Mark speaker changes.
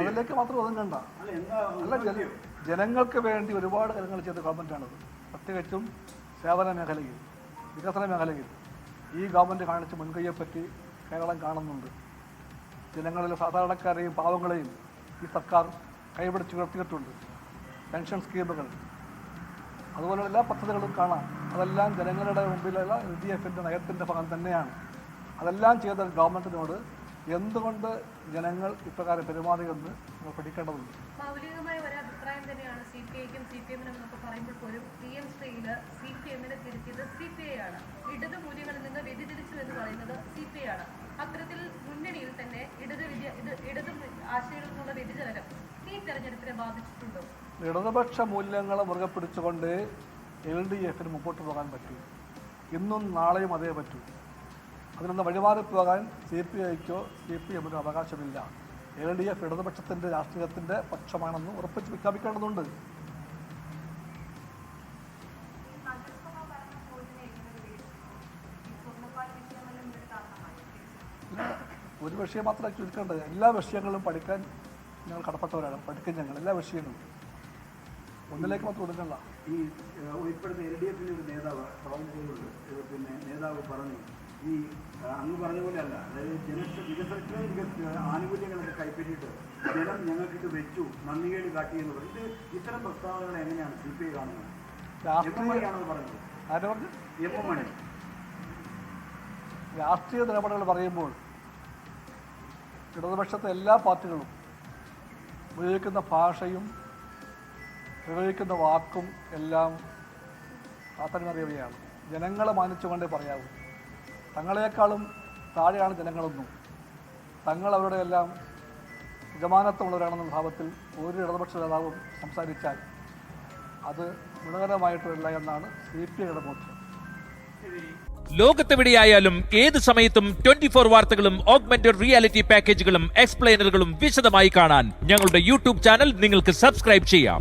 Speaker 1: അതിലേക്ക് മാത്രം ഒതുങ്ങണ്ട.
Speaker 2: അല്ല
Speaker 1: ജനങ്ങൾക്ക് വേണ്ടി ഒരുപാട് കാര്യങ്ങൾ ചെയ്ത ഗവൺമെന്റാണത് പ്രത്യേകിച്ചും സേവന മേഖലയിൽ വികസന മേഖലയിൽ. ഈ ഗവൺമെന്റ് കാണിച്ച മുൻകൈയെപ്പറ്റി കേരളം കാണുന്നുണ്ട്. ജനങ്ങളിലെ സാധാരണക്കാരെയും പാവങ്ങളെയും ഈ സർക്കാർ കൈപിടിച്ച് ഉയർത്തിയിട്ടുണ്ട്. പെൻഷൻ സ്കീമുകൾ. അതുപോലെയുള്ള എല്ലാ പദ്ധതികളും കാണാം. അതെല്ലാം ജനങ്ങളുടെ മുമ്പിലുള്ള എൽ ഡി എഫിന്റെ നയത്തിന്റെ ഭാഗം തന്നെയാണ്. അതെല്ലാം ചെയ്ത ഗവൺമെന്റിനോട് എന്തുകൊണ്ട് ജനങ്ങൾ ഇപ്രകാരം പെരുമാറിയെന്ന് നമ്മൾ പഠിക്കേണ്ടതുണ്ട്.
Speaker 3: മൗലികമായ ഒരു അഭിപ്രായം തന്നെയാണ് സി പി ഐക്കും സി പി എമ്മിനും എന്നൊക്കെ പറയുമ്പോൾ പോലും പി എം ശ്രീയിൽ സി പി എമ്മിനെ തിരുത്തിയത് സി പി ഐ ആണ്. ഇടത് മൂല്യങ്ങളിൽ നിന്ന് വ്യതിചരിച്ചു എന്ന് പറയുന്നത് സി പി ഐ ആണ്. അത്തരത്തിൽ മുന്നണിയിൽ തന്നെ ഇടത് ഇടത് ആശയങ്ങളിൽ നിന്നുള്ള വ്യതിചലനം ഈ തെരഞ്ഞെടുപ്പിനെ ബാധിച്ചിട്ടുണ്ടോ?
Speaker 1: ഇടതുപക്ഷ മൂല്യങ്ങളെ മുറുകെ പിടിച്ചുകൊണ്ട് എൽ ഡി എഫിന് മുമ്പോട്ട് പോകാൻ പറ്റും. ഇന്നും നാളെയും അതേ പറ്റൂ. അതിനൊന്ന് വഴിമാറിപ്പോകാൻ സി പി ഐക്കോ സി പി എമ്മിനോ അവകാശമില്ല. എൽ ഡി എഫ് ഇടതുപക്ഷത്തിന്റെ രാഷ്ട്രീയത്തിന്റെ പക്ഷമാണെന്ന് ഉറപ്പിച്ച് പ്രഖ്യാപിക്കേണ്ടതുണ്ട്. ഒരു വിഷയം മാത്രമേ ചുരുക്കേണ്ടത് എല്ലാ വിഷയങ്ങളും പഠിക്കാൻ ഞങ്ങൾ കടപ്പെട്ടവരാണ്. പഠിക്കും ഞങ്ങൾ എല്ലാ വിഷയങ്ങളും. ഒന്നിലേക്ക് മാത്രം ഒതുക്കണ്ട
Speaker 2: ഈ ഇപ്പോഴത്തെ എൽ ഡി എഫിന്റെ ഒരു നേതാവ് പിന്നെ നേതാവ് പറഞ്ഞു. ഈ അങ്ങ് പറഞ്ഞ പോലെ അല്ല അതായത് ജന വികസനത്തിന് വികസന ആനുകൂല്യങ്ങളൊക്കെ കൈപ്പറ്റിയിട്ട് ജനം ഞങ്ങൾക്കിട്ട് വെച്ചു നന്ദികേട് കാട്ടി എന്ന് പറയും. ഇത് ഇത്തരം പ്രസ്താവനകൾ എങ്ങനെയാണ് സി പി ഐ കാണുന്നത്? എം എം പറഞ്ഞത്?
Speaker 1: പറഞ്ഞു
Speaker 2: മണി.
Speaker 1: രാഷ്ട്രീയ നിലപാടുകൾ പറയുമ്പോൾ ഇടതുപക്ഷത്തെ എല്ലാ പാർട്ടികളും ഉപയോഗിക്കുന്ന ഭാഷയും ഉപയോഗിക്കുന്ന വാക്കും എല്ലാം പ്രാധാന്യമറിയുകയാണ് ജനങ്ങളെ മാനിച്ചുകൊണ്ടേ പറയാവൂ. തങ്ങളെക്കാളും താഴെയാണ് ജനങ്ങളൊന്നും. തങ്ങൾ അവരുടെ എല്ലാം യജമാനത്വമുള്ളവരാണെന്ന ഭാവത്തിൽ ഒരു ഇടതുപക്ഷ നേതാവും സംസാരിച്ചാൽ അത് ഗുണകരമായിട്ടില്ല എന്നാണ് സി പി ഐയുടെ ബോധ്യം.
Speaker 4: ലോകത്തെവിടെയായാലും ഏത് സമയത്തും ട്വന്റി ഫോർ വാർത്തകളും ഓഗ്മെന്റഡ് റിയാലിറ്റി പാക്കേജുകളും എക്സ്പ്ലെയിനറുകളും വിശദമായി കാണാൻ ഞങ്ങളുടെ യൂട്യൂബ് ചാനൽ നിങ്ങൾക്ക് സബ്സ്ക്രൈബ് ചെയ്യാം.